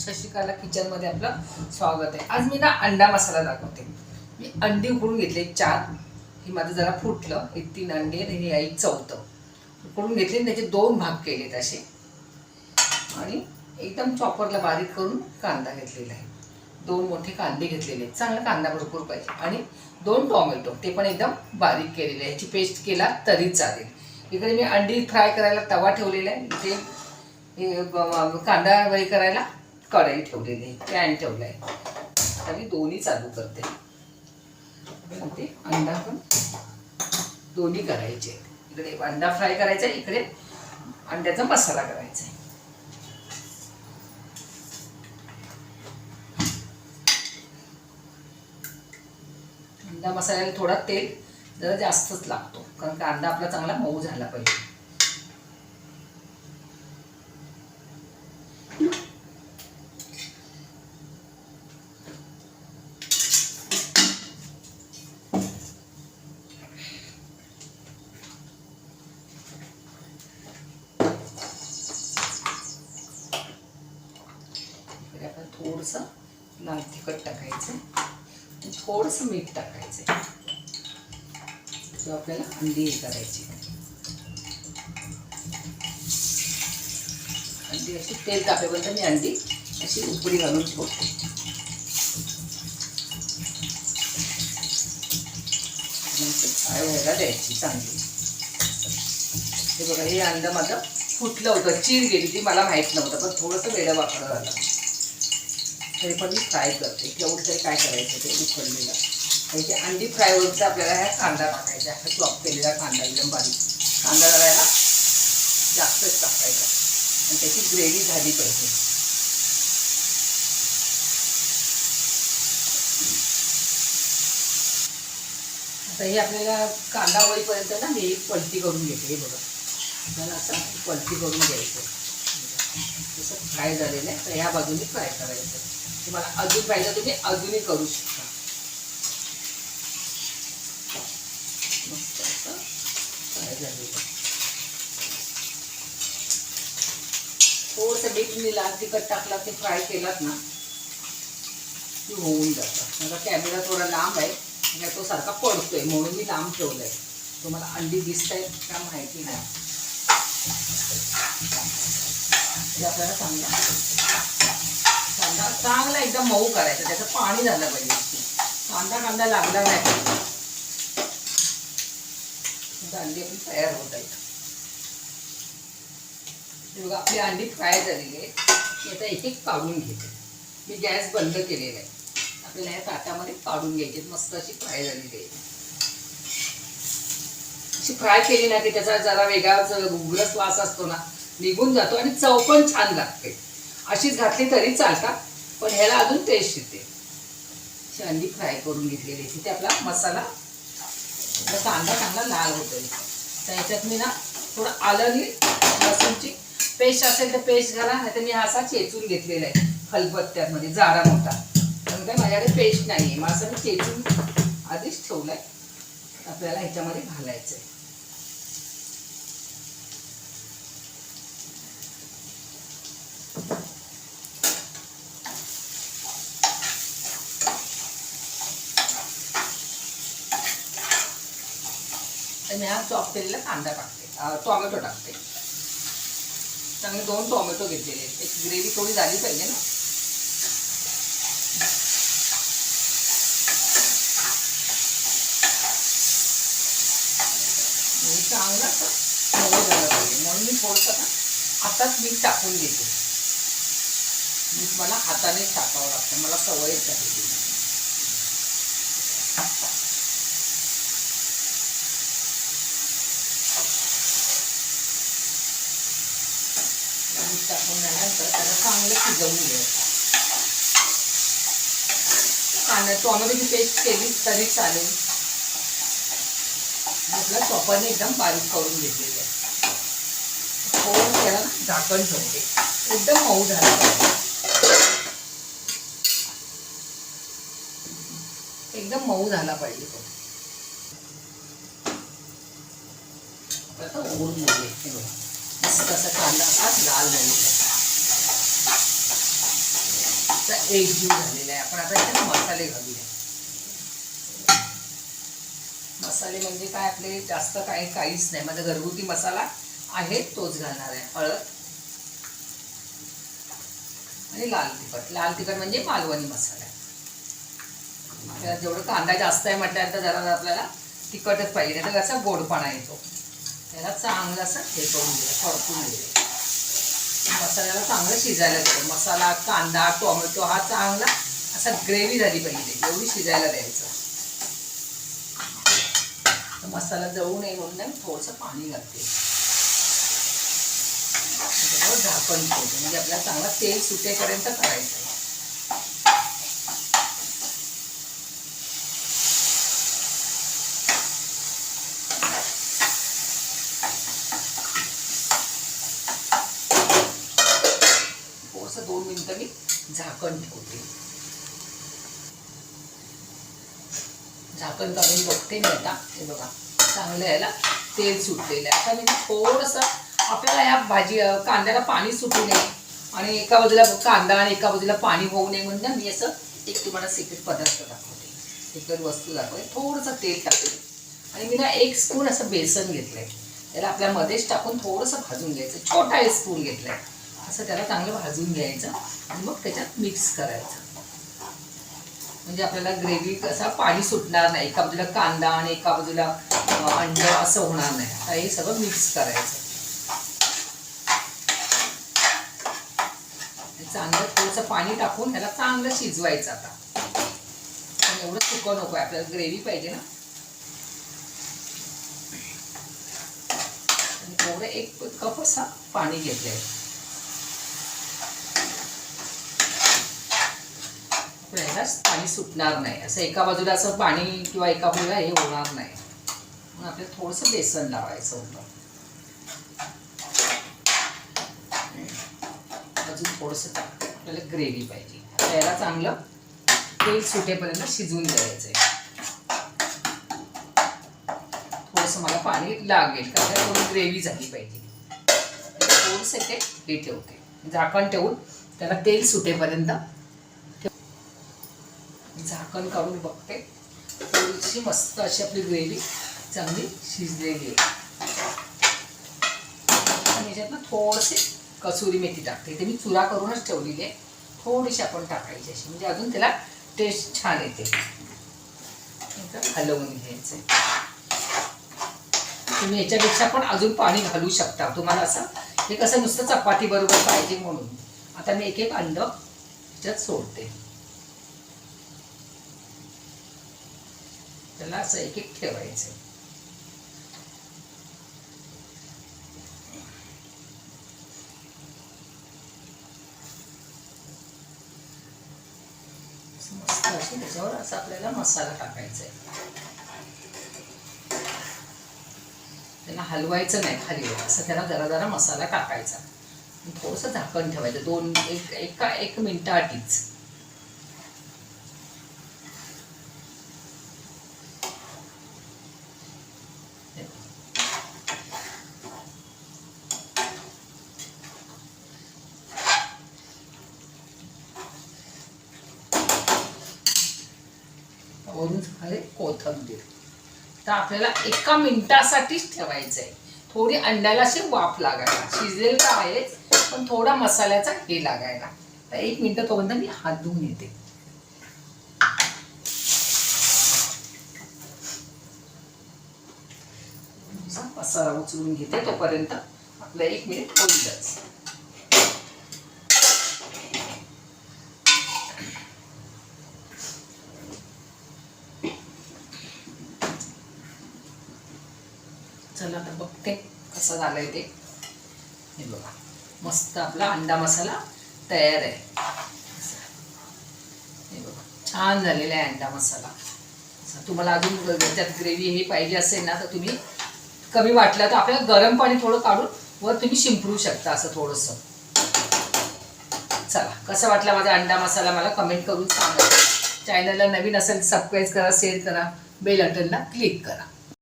शशिकाला किचनमध्ये आपलं स्वागत आहे. आज मी ना अंडा मसाला दाखवते. मी अंडी उकडून घेतले चार. ही माझं जरा फुटलं. एक तीन अंडी आणि हे एक चौथं उकडून घेतले आणि त्याचे दोन भाग केलेत असे. आणि एकदम चॉपरला बारीक करून कांदा घेतलेला आहे. दोन मोठे कांदे घेतलेले आहेत. चांगला कांदा भरपूर पाहिजे. आणि दोन टॉमॅटो. ते पण एकदम बारीक केलेले आहे. याची पेस्ट केला तरी चालेल. इकडे मी अंडी फ्राय करायला तवा ठेवलेला आहे. इथे हे कांदा वगैरे करायला कढई ठेवलेली आहे पॅन ठेवलं आहे आता मी दोन्ही चालू करते. ते अंडा पण. दोन्ही करायचे. इकडे अंडा फ्राय करायचा आहे इकडे अंड्याचा मसाला करायचा आहे. अंडा मसाल्याला थोडा तेल जरा जास्तच लागतो कारण कांदा आपला चांगला मऊ झाला पाहिजे. इकडे आपण थोडंसं लाल तिखट टाकायचं थोडंसं मीठ टाकायचं. जो आपल्याला अंडी हे करायची. अंडी अशी तेल तापेपर्यंत मी अंडी अशी उकडी घालून ठेवते. फ्राय व्हायला द्यायची चांगली. हे बघा हे अंडं माझं फुटलं होतं. चीर गेली ती मला माहीत नव्हतं पण थोडंसं वेडं वाकडं झालं. हे पण मी फ्राय करते. केवढं तरी काय करायचं ते उकडलेलं म्हणजे ते अंडी फ्राय होतं आपल्याला ह्या कांदा टाकायचा हा चॉप केलेला कांदा एकदम बारीक. कांदा करायला जास्तच टाकायचा. आणि त्याची ग्रेव्ही झाली पाहिजे. आता हे आपल्याला कांदा होईपर्यंत ना मी पलटी करून घेते हे बघा. आपल्याला असं पलटी करून घ्यायचं जसं फ्राय झालेलं आहे तर ह्या बाजूने फ्राय करायचं तुम्हाला अजून पाहिजे तुम्ही अजूनही करू शकता. मस्त असं फ्राय झालेलं थोडंसं मीठ मी लाल तिखट टाकला ते फ्राय केलात ना की होऊन जातं. माझा कॅमेरा थोडा लांब आहे आणि तो सारखा पडतोय म्हणून मी लांब ठेवलाय. तुम्हाला अंडी दिसत आहेत का माहिती नाही. आपल्याला चांगला कांदा चांगला एकदम मऊ करायचा त्याचं पाणी झालं पाहिजे. कांदा कांदा लागला नाही. अंडी आपली तयार होत आहेत. बघा आपली अंडी फ्राय झालेली आहे. आता एक एक काढून घेते. मी गॅस बंद केलेला आहे. आपल्याला या ताटामध्ये काढून घ्यायचे. मस्त अशी फ्राय झालेली आहे. अशी फ्राय केली ना की त्याचा जरा वेगळाच उग्रच वास असतो ना. निघून जातो आणि चव पण छान लागते. अशीच घातली तरी चालतात पण ह्याला अजून टेस्ट येते. अशी अंडी फ्राय करून घेतलेली तिथे आपला मसाला आपला कांदा चांगला लाल होतो तर ह्याच्यात मी ना थोडं आलं आणि लसूणची पेस्ट असेल तर पेस्ट घाला नाही तर मी हा असा चेचून घेतलेला आहे खलबत्त्यामध्ये जाडा मोठा. पण काय माझ्याकडे पेस्ट नाही आहे मग असं मी चेचून आधीच ठेवलं आहे आपल्याला ह्याच्यामध्ये घालायचं आहे मी हा चॉप केलेला कांदा टाकते. अं, टोमॅटो टाकते. चांगले दोन टोमॅटो घेतलेले एक ग्रेव्ही थोडी झाली पाहिजे ना. मी चांगला झालं पाहिजे. म्हणून मी थोडंसं ना आताच मीठ टाकून घेते. मीठ मला हातानेच टाकावं लागतं. मला सवयच आहे ती. मीठ टाकून झाल्यानंतर त्याला चांगलं शिजवून घ्यायचा कांदा टोमॅटोची पेस्ट केली तरी चालेल. आपल्या चॉपरने एकदम बारीक करून घेतलेली. आहे थोडं हो, त्याला झाकण ठेवते. एकदम मऊ झाला एकदम मऊ झाला पाहिजे तो. आता ओढून घेते हे बघा मस्त असा कांदा असा लाल झालेला आहे. मस्त एकजीव झालेला आहे. आपण आता याच्यात मसाले घालूया. मसाले म्हणजे काय? आपले जास्त काही काहीच नाही. माझा घरगुती मसाला आहे तोच घालणार आहे. हळद आणि लाल तिखट. लाल तिखट म्हणजे मालवणी मसाला. आपल्याला जेवढं कांदा जास्त आहे म्हटल्यानंतर जरा आपल्याला तिखटच पाहिजे. नाही तर कसा गोडपणा येतो. त्याला चांगला असं हे करून दिलं परतून दिलं मसाल्याला चांगलं शिजायला द्यायचं. मसाला कांदा टोमॅटो हा चांगला असा ग्रेव्ही झाली पाहिजे. एवढी शिजायला द्यायचं. तर मसाला जळू नये म्हणून मी थोडंसं पाणी घालते. झाकण ठेवते. म्हणजे आपल्याला चांगला तेल सुटेपर्यंत करायचं आहे थोडंसं दोन मिनिटं मी झाकण ठेवते. झाकण काढून बघते मी आता. हे बघा चांगलं याला तेल सुटलेलं आहे. आता मी थोडंसं आपल्याला ह्या भाजी कांद्याला पाणी सुटू नये आणि एका बाजूला कांदा आणि एका बाजूला पाणी होऊ नये म्हणून ना मी असं एक तुम्हाला सिक्रेट पदार्थ दाखवते. सिक्रेट वस्तू दाखवते. थोडंसं तेल टाकते. आणि मी ना एक स्पून असं बेसन घेतलंय. त्याला आपल्या मध्येच टाकून थोडंसं भाजून घ्यायचं. छोटा एक स्पून घेतलाय. असं त्याला चांगलं भाजून घ्यायचं आणि मग त्याच्यात मिक्स करायचं. म्हणजे आपल्याला ग्रेव्ही कसा पाणी सुटणार नाही. एका बाजूला कांदा आणि एका बाजूला अंड असं होणार नाही. आता हे सगळं मिक्स करायचं. चांगलं थोडंसं पाणी टाकून त्याला चांगलं शिजवायचं आता. पण एवढं सुकं नको आहे. आपल्याला ग्रेव्ही पाहिजे ना. आणि थोडं एक कप असा पाणी घेतलंय आपल्याला पाणी सुटणार नाही. असं एका बाजूला असं पाणी किंवा एका बाजूला हे होणार नाही. मग आपल्याला थोडंसं बेसन लावायचं होतं. अजून थोडंसं आपल्याला ग्रेव्ही पाहिजे. याला चांगलं तेल सुटेपर्यंत शिजवून द्यायचं आहे थोडंसं मला पाणी लागेल कारण थोडी ग्रेव्ही झाली पाहिजे. थोडंसं ते हे ठेवते. झाकण ठेवून त्याला तेल सुटेपर्यंत झाकण काढून बघते. थोडीशी मस्त अशी आपली ग्रेव्ही चांगली शिजलेली आहे. आणि याच्यात ना थोडीशी कसुरी मेथी टाकते. ते मी चुरा करूनच ठेवलेली आहे. थोडीशी आपण टाकायची अशी. म्हणजे अजून त्याला टेस्ट छान येते. हलवून घ्यायचं तुम्ही याच्यापेक्षा पण अजून पाणी घालू शकता. तुम्हाला असं हे कसं नुसतं चपाती बरोबर पाहिजे म्हणून. आता मी एक एक अंड त्याच्यात सोडते. त्याला असं एक एक ठेवायचं असं मस्त अशी त्याच्यावर असं आपल्याला मसाला टाकायचा आहे त्याला हलवायचं नाही खाली असं त्याला जरा जरा मसाला टाकायचा. आणि थोडंसं झाकण ठेवायचं दोन एक एका एक मिनिटाआधीच वरून आहे कोथंबीर. तर आपल्याला एका मिनिटासाठीच ठेवायचं आहे थोडी अंड्याला अशी वाफ लागायला. शिजलेलं तर आहेच पण थोडा मसाल्याचा हे लागायला. तर एक मिनिट तोपर्यंत मी हात धुवून येते मसाला उचलून घेते तोपर्यंत आपलं एक मिनिट होईलच. चला आता बघते कसं झालंय ते. हे बघा मस्त आपला अंडा मसाला तयार आहे. हे बघा छान झालेला आहे अंडा मसाला. तुम्हाला अजून त्यात ग्रेव्ही हे पाहिजे असेल ना तर तुम्ही कमी वाटलं तर आपल्याला गरम पाणी थोडं काढून वर तुम्ही शिंपडू शकता असं थोडंसं. चला कसं वाटला माझा अंडा मसाला मला कमेंट करून सांगा. चॅनलला नवीन असेल सबस्क्राईब करा शेअर करा बेल बटनला क्लिक करा.